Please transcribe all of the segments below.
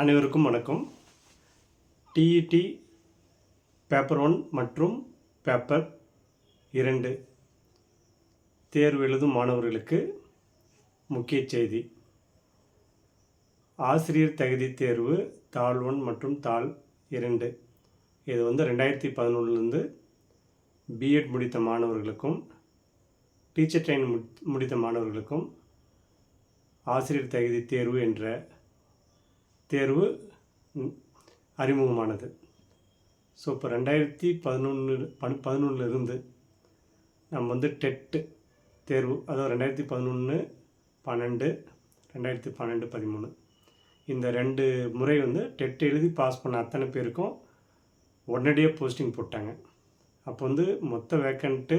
அனைவருக்கும் வணக்கம். TET paper one மற்றும் பேப்பர் இரண்டு. தேர்வு எழுதும் மாணவர்களுக்கு முக்கிய செய்தி. ஆசிரியர் தகுதி தேர்வு தாள் ஒன் மற்றும் தாள் இரண்டு. இது வந்து ரெண்டாயிரத்தி பதினொன்றுலேருந்து பிஎட் முடித்த மாணவர்களுக்கும் டீச்சர் ட்ரைனிங் முடித்த மாணவர்களுக்கும் ஆசிரியர் தகுதி தேர்வு என்ற தேர்வு அறிமுகமானது. ஸோ இப்போ ரெண்டாயிரத்தி பதினொன்று பன் பதினொன்றுலேருந்து நம்ம வந்து டெட்டு தேர்வு அதாவது ரெண்டாயிரத்தி பதினொன்று பன்னெண்டு ரெண்டாயிரத்தி பன்னெண்டு பதிமூணு. இந்த ரெண்டு முறை வந்து டெட் எழுதி பாஸ் பண்ண அத்தனை பேருக்கும் உடனடியாக போஸ்டிங் போட்டாங்க. அப்போ வந்து மொத்த வேக்கண்ட்டு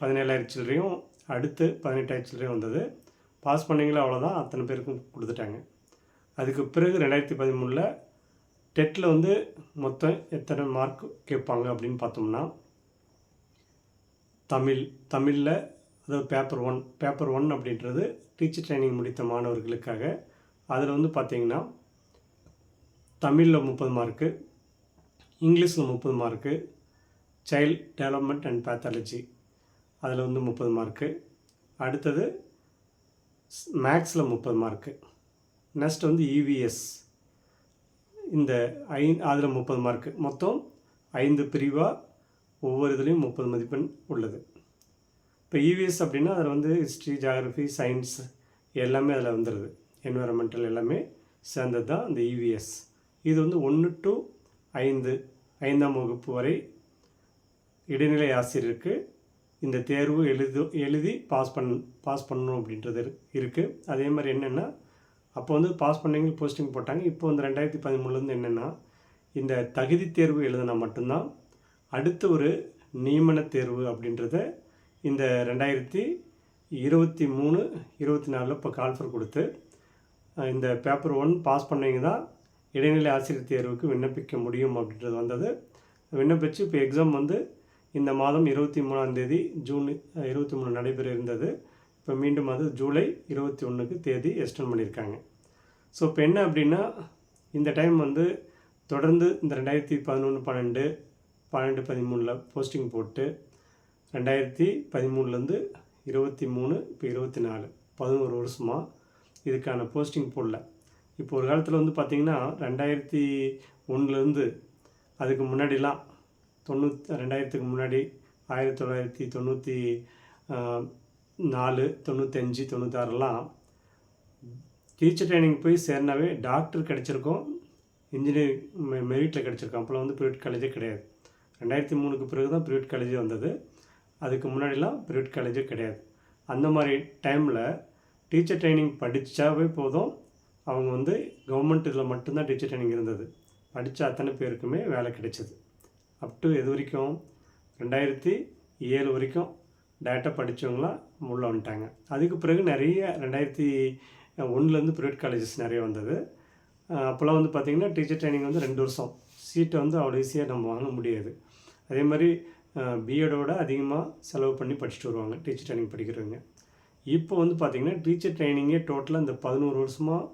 பதினேழாயிரம் சில்லறையும் அடுத்து பதினெட்டாயிரம் சில்லறையும் வந்தது. பாஸ் பண்ணீங்களா அவ்வளோதான் அத்தனை பேருக்கும் கொடுத்துட்டாங்க. அதுக்கு பிறகு ரெண்டாயிரத்தி பதிமூணில் டெட்டில் வந்து மொத்தம் எத்தனை மார்க் கேட்பாங்க அப்படின்னு பார்த்தோம்னா தமிழ் தமிழில் அதாவது பேப்பர் ஒன் பேப்பர் ஒன் அப்படின்றது டீச்சர் ட்ரைனிங் முடித்த மாணவர்களுக்காக. அதில் வந்து பார்த்திங்கன்னா தமிழில் முப்பது மார்க்கு இங்கிலீஷில் முப்பது mark child development and pedagogy அதில் வந்து முப்பது மார்க்கு அடுத்தது மேக்ஸில் முப்பது மார்க்கு நெக்ஸ்ட் வந்து இவிஎஸ் இந்த ஐ அதில் முப்பது மார்க்கு மொத்தம் ஐந்து பிரிவாக ஒவ்வொரு இதுலேயும் முப்பது மதிப்பெண் உள்ளது. இப்போ இவிஎஸ் அப்படின்னா அதில் வந்து ஹிஸ்ட்ரி ஜாகிரஃபி சயின்ஸ் எல்லாமே அதில் வந்துடுது என்விரான்மெண்டல் எல்லாமே சேர்ந்தது தான் இந்த இவிஎஸ் இது வந்து ஒன்று டு ஐந்து ஐந்தாம் வகுப்பு வரை இடைநிலை ஆசிரியருக்கு இந்த தேர்வு எழுது எழுதி பாஸ் பண் பாஸ் பண்ணணும் அப்படின்றது இருக்குது அதே மாதிரி என்னென்னா அப்போ வந்து பாஸ் பண்ணவங்க போஸ்டிங் போட்டாங்க. இப்போ வந்து ரெண்டாயிரத்தி பதிமூணுலேருந்து என்னென்னா இந்த தகுதி தேர்வு எழுதினா மட்டும்தான் அடுத்த ஒரு நியமன தேர்வு அப்படின்றத இந்த ரெண்டாயிரத்தி இருபத்தி மூணு இருபத்தி நாலில் இப்போ கால்ஃபர் கொடுத்து இந்த பேப்பர் ஒன் பாஸ் பண்ணவங்க தான் இடைநிலை ஆசிரியர் தேர்வுக்கு விண்ணப்பிக்க முடியும் அப்படின்றது வந்தது. விண்ணப்பித்து இப்போ எக்ஸாம் வந்து இந்த மாதம் இருபத்தி மூணாம் தேதி ஜூன் இருபத்தி மூணு நடைபெற இருந்தது. இப்போ மீண்டும் அது ஜூலை இருபத்தி ஒன்றுக்கு தேதி எக்ஸ்டெண்ட் பண்ணியிருக்காங்க. ஸோ இப்போ என்ன அப்படின்னா இந்த டைம் வந்து தொடர்ந்து இந்த ரெண்டாயிரத்தி பதினொன்று பன்னெண்டு பன்னெண்டு பதிமூணில் போஸ்டிங் போட்டு ரெண்டாயிரத்தி பதிமூணுலேருந்து இருபத்தி மூணு இப்போ இருபத்தி நாலு பதினோரு வருஷமாக இதுக்கான போஸ்டிங் போடல. இப்போ ஒரு காலத்தில் வந்து பார்த்திங்கன்னா ரெண்டாயிரத்தி ஒன்றுலேருந்து அதுக்கு முன்னாடிலாம் தொண்ணூத் ரெண்டாயிரத்துக்கு முன்னாடி ஆயிரத்தி தொள்ளாயிரத்தி தொண்ணூற்றி நாலு தொண்ணூத்தஞ்சு தொண்ணூத்தாறுலாம் டீச்சர் ட்ரைனிங் போய் சேர்னாவே டாக்டர் கிடச்சிருக்கோம் இன்ஜினியரிங் மெ மெரிட்டில் கிடச்சிருக்கோம். அப்போலாம் வந்து ப்ரைவேட் காலேஜே கிடையாது. ரெண்டாயிரத்தி மூணுக்கு பிறகு தான் ப்ரைவேட் காலேஜே வந்தது. அதுக்கு முன்னாடிலாம் ப்ரைவேட் காலேஜே கிடையாது. அந்த மாதிரி டைமில் டீச்சர் ட்ரைனிங் படித்தாவே போதும். அவங்க வந்து கவர்மெண்ட் இதில் மட்டும்தான் டீச்சர் ட்ரைனிங் இருந்தது. படித்த அத்தனை பேருக்குமே வேலை கிடைச்சது. அப் டு எது வரைக்கும்? ரெண்டாயிரத்தி ஏழு வரைக்கும் டேரெக்டாக படித்தவங்களாம் உள்ளே வந்துட்டாங்க. அதுக்கு பிறகு நிறைய ரெண்டாயிரத்தி ஒன்றுலேருந்து ப்ரைவேட் காலேஜஸ் நிறைய வந்தது. அப்போல்லாம் வந்து பார்த்திங்கன்னா டீச்சர் ட்ரைனிங் வந்து ரெண்டு வருஷம். சீட்டை வந்து அவ்வளோ ஈஸியாக நம்ம வாங்க முடியாது. அதே மாதிரி பிஎடோட அதிகமாக செலவு பண்ணி படிச்சுட்டு வருவாங்க டீச்சர் ட்ரைனிங் படிக்கிறவங்க. இப்போ வந்து பார்த்திங்கன்னா டீச்சர் ட்ரைனிங்கே டோட்டலாக இந்த பதினோரு வருஷமாக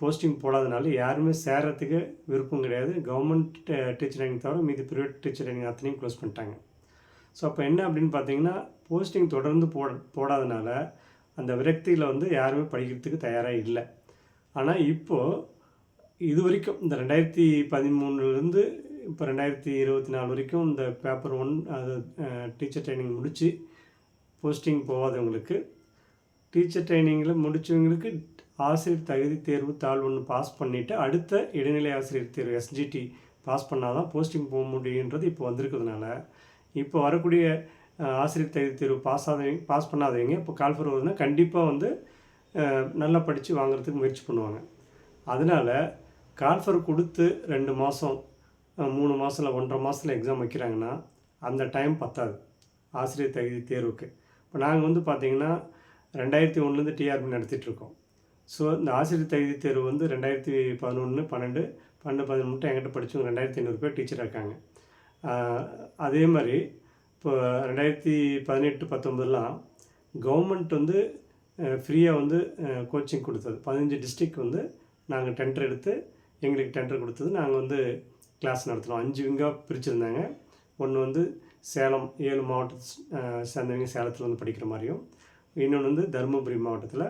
போஸ்டிங் போடாதனால யாருமே சேரத்துக்கு விருப்பம் கிடையாது. கவர்மெண்ட் டீச்சர் ட்ரைனிங் தவிர மீதி ப்ரைவேட் டீச்சர் ட்ரைனிங் அத்தனையும் க்ளோஸ் பண்ணிட்டாங்க. ஸோ அப்போ என்ன அப்படின்னு பார்த்தீங்கன்னா போஸ்டிங் தொடர்ந்து போட போடாதனால அந்த விரக்தியில் வந்து யாருமே படிக்கிறதுக்கு தயாராக இல்லை. ஆனால் இப்போது இது வரைக்கும் இந்த ரெண்டாயிரத்தி பதிமூணுலேருந்து இப்போ ரெண்டாயிரத்தி இருபத்தி நாலு வரைக்கும் இந்த பேப்பர் ஒன் அது டீச்சர் ட்ரைனிங் முடித்து போஸ்டிங் போகாதவங்களுக்கு டீச்சர் ட்ரைனிங்கில் முடித்தவங்களுக்கு ஆசிரியர் தகுதி தேர்வு தாள் ஒன்று பாஸ் பண்ணிவிட்டு அடுத்த இடைநிலை ஆசிரியர் தேர்வு எஸ்ஜிடி பாஸ் பண்ணால் தான் போஸ்டிங் போக முடியுன்றது இப்போ வந்திருக்கிறதுனால இப்போ வரக்கூடிய ஆசிரியர் தகுதி தேர்வு பாஸ் ஆதவங்க பாஸ் பண்ணாதவங்க இப்போ கால்ஃபர் வருதுன்னா கண்டிப்பாக வந்து நல்லா படித்து வாங்குறதுக்கு முயற்சி பண்ணுவாங்க. அதனால் கால்ஃபர் கொடுத்து ரெண்டு மாதம் மூணு மாதத்தில் ஒன்றரை மாதத்தில் எக்ஸாம் வைக்கிறாங்கன்னா அந்த டைம் பத்தாது ஆசிரியர் தகுதி தேர்வுக்கு. இப்போ நாங்கள் வந்து பார்த்திங்கன்னா ரெண்டாயிரத்தி ஒன்றுலேருந்து டிஆர்பி நடத்திட்டுருக்கோம் ஸோ இந்த ஆசிரியர் தகுதி தேர்வு வந்து ரெண்டாயிரத்தி பதினொன்று பன்னெண்டு பன்னெண்டு பதினொன்று மட்டும் என்கிட்ட படித்தவங்க ரெண்டாயிரத்தி ஐநூறு பேர் டீச்சராக இருக்காங்க. அதே மாதிரி இப்போ ரெண்டாயிரத்தி பதினெட்டு பத்தொம்பதுலாம் கவர்மெண்ட் வந்து ஃப்ரீயாக வந்து கோச்சிங் கொடுத்தது. பதினஞ்சு டிஸ்ட்ரிக் வந்து நாங்கள் டெண்டர் எடுத்து எங்களுக்கு டெண்டர் கொடுத்தது. நாங்கள் வந்து கிளாஸ் நடத்தினோம். அஞ்சு விங்காக பிரிச்சுருந்தாங்க. ஒன்று வந்து சேலம் ஏழு மாவட்டத்தை சேர்ந்தவங்க சேலத்தில் வந்து படிக்கிற மாதிரியும் இன்னொன்று வந்து தருமபுரி மாவட்டத்தில்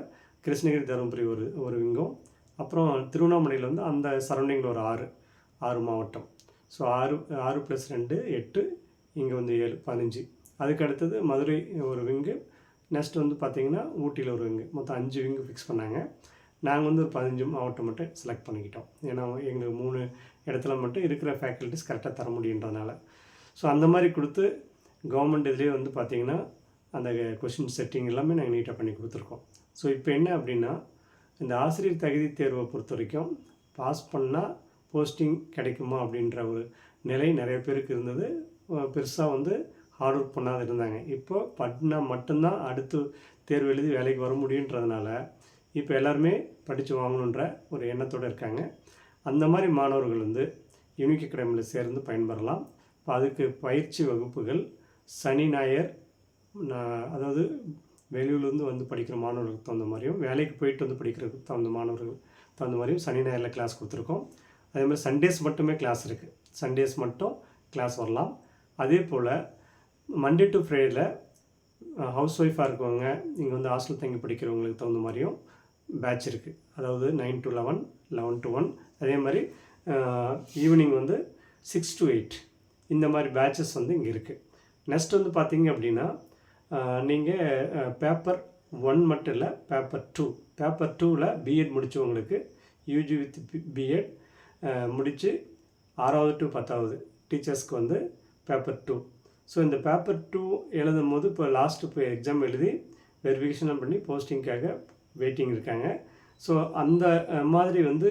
கிருஷ்ணகிரி தருமபுரி ஒரு ஒரு விங்கம். அப்புறம் திருவண்ணாமலையில் வந்து அந்த சரௌண்டிங்கில் ஒரு ஆறு ஆறு மாவட்டம். ஸோ ஆறு ஆறு ப்ளஸ் ரெண்டு எட்டு இங்கே வந்து ஏழு பதினஞ்சு. அதுக்கு அடுத்தது மதுரை ஒரு விங்கு நெக்ஸ்ட் வந்து பார்த்திங்கன்னா ஊட்டியில் ஒரு விங்கு மொத்தம் அஞ்சு விங்கு ஃபிக்ஸ் பண்ணாங்க. நாங்கள் வந்து ஒரு பதினஞ்சு மாவட்டம் மட்டும் செலக்ட் பண்ணிக்கிட்டோம். ஏன்னா எங்களுக்கு மூணு இடத்துல மட்டும் இருக்கிற ஃபேக்கல்ட்டிஸ் கரெக்டாக தர முடியுன்றதுனால. ஸோ அந்த மாதிரி கொடுத்து கவர்மெண்ட் இதுலேயே வந்து பார்த்திங்கன்னா அந்த கொஷின் செட்டிங் எல்லாமே நாங்கள் நீட்டாக பண்ணி கொடுத்துருக்கோம். ஸோ இப்போ என்ன அப்படின்னா இந்த ஆசிரியர் தகுதி தேர்வை பொறுத்த வரைக்கும் பாஸ் பண்ணால் போஸ்டிங் கிடைக்குமா அப்படின்ற ஒரு நிலை நிறைய பேருக்கு இருந்தது. பெருசாக வந்து ஹார்ட் ஒர்க் பண்ணாத இருந்தாங்க. இப்போ பண்ணால் மட்டும்தான் அடுத்து தேர்வு எழுதி வேலைக்கு வர முடியுன்றதுனால இப்போ எல்லாருமே படித்து வாங்கணுன்ற ஒரு எண்ணத்தோடு இருக்காங்க. அந்த மாதிரி மாணவர்கள் வந்து யூனிக் அகாடமியில் சேர்ந்து பயன்பெறலாம். இப்போ அதுக்கு பயிற்சி வகுப்புகள் சனி ஞாயிறு நான் அதாவது வெளியூர்லேருந்து வந்து படிக்கிற மாணவர்களுக்கு தகுந்த மாதிரியும் வேலைக்கு போயிட்டு வந்து படிக்கிறதுக்கு தகுந்த மாணவர்கள் தகுந்த மாதிரியும் சனி ஞாயிறில் கிளாஸ் கொடுத்துருக்கோம். அதே மாதிரி சண்டேஸ் மட்டுமே கிளாஸ் இருக்குது சண்டேஸ் மட்டும் கிளாஸ் வரலாம். அதே போல் மண்டே டு ஃப்ரைடேல ஹவுஸ் ஒய்ஃபாக இருக்கவங்க இங்கே வந்து ஹாஸ்டல் தங்கி படிக்கிறவங்களுக்கு தகுந்த மாதிரியும் பேட்ச் இருக்குது அதாவது nine to eleven eleven to one அதே மாதிரி ஈவினிங் வந்து சிக்ஸ் டு எயிட் இந்த மாதிரி பேட்சஸ் வந்து இங்கே இருக்குது நெக்ஸ்ட் வந்து பார்த்தீங்க அப்படின்னா நீங்கள் பேப்பர் ஒன் மட்டும் இல்லை பேப்பர் டூ பேப்பர் டூவில் பிஎட் முடித்தவங்களுக்கு யூஜி வித் பிஎட் முடித்து ஆறாவது டு பத்தாவது டீச்சர்ஸ்க்கு வந்து பேப்பர் டூ ஸோ இந்த பேப்பர் டூ எழுதும் போது இப்போ லாஸ்ட்டு இப்போ எக்ஸாம் எழுதி வெரிஃபிகேஷன் பண்ணி போஸ்டிங்க்காக வெயிட்டிங் இருக்காங்க. ஸோ அந்த மாதிரி வந்து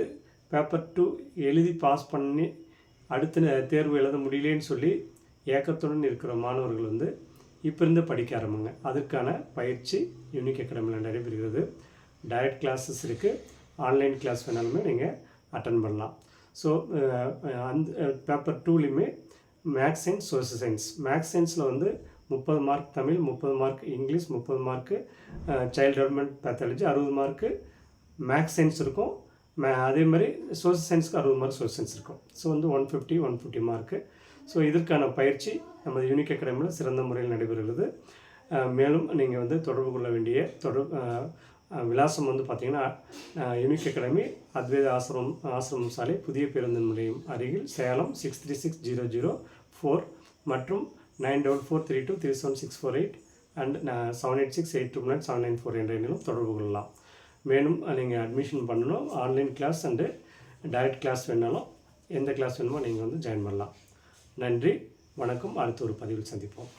பேப்பர் டூ எழுதி பாஸ் பண்ணி அடுத்த தேர்வு எழுத முடியலேன்னு சொல்லி ஏக்கத்துடன் இருக்கிற மாணவர்கள் வந்து இப்போ இருந்து படிக்க ஆரம்பிங்க. அதுக்கான பயிற்சி யூனிக் அகாடமியில் நடைபெறுகிறது. டைரக்ட் கிளாஸஸ் இருக்குது ஆன்லைன் கிளாஸ் வேணாலுமே நீங்கள் அட்டன் பண்ணலாம். ஸோ அந்த paper டூலையுமே maths science social science maths சயின்ஸில் வந்து முப்பது மார்க் தமிழ் முப்பது மார்க் இங்கிலீஷ் முப்பது மார்க்கு சைல்டு டெவலப்மெண்ட் பேத்தாலஜி அறுபது மார்க்கு மேக்ஸ் சயின்ஸ் இருக்கும். மே அதே மாதிரி சோசியல் சயின்ஸ்க்கு அறுபது மார்க் சோசியல் சயின்ஸ் இருக்கும். ஸோ வந்து one fifty one fifty mark so இதற்கான பயிற்சி நமது யூனிக் அகாடமியில் சிறந்த முறையில் நடைபெறுகிறது. Uh, மேலும் நீங்கள் வந்து தொடர்பு கொள்ள வேண்டிய தொடர்பு uh, விலாசம் வந்து பார்த்திங்கன்னா யூனிக் அகாடமி அத்வைத ஆசிரம் ஆசிரமம் சாலை புதிய பேருந்து நிலையம் அருகில் Salem six three six zero zero four மற்றும் nine double four three two three seven six four eight and seven eight six eight two nine seven nine four என்ற எண்ணிலும் தொடர்பு கொள்ளலாம். மேலும் நீங்கள் அட்மிஷன் பண்ணணும். Online class and direct class வேணாலும் எந்த கிளாஸ் வேணுமோ நீங்கள் வந்து ஜாயின் பண்ணலாம். நன்றி. வணக்கம். அடுத்த ஒரு பதிவில் சந்திப்போம்.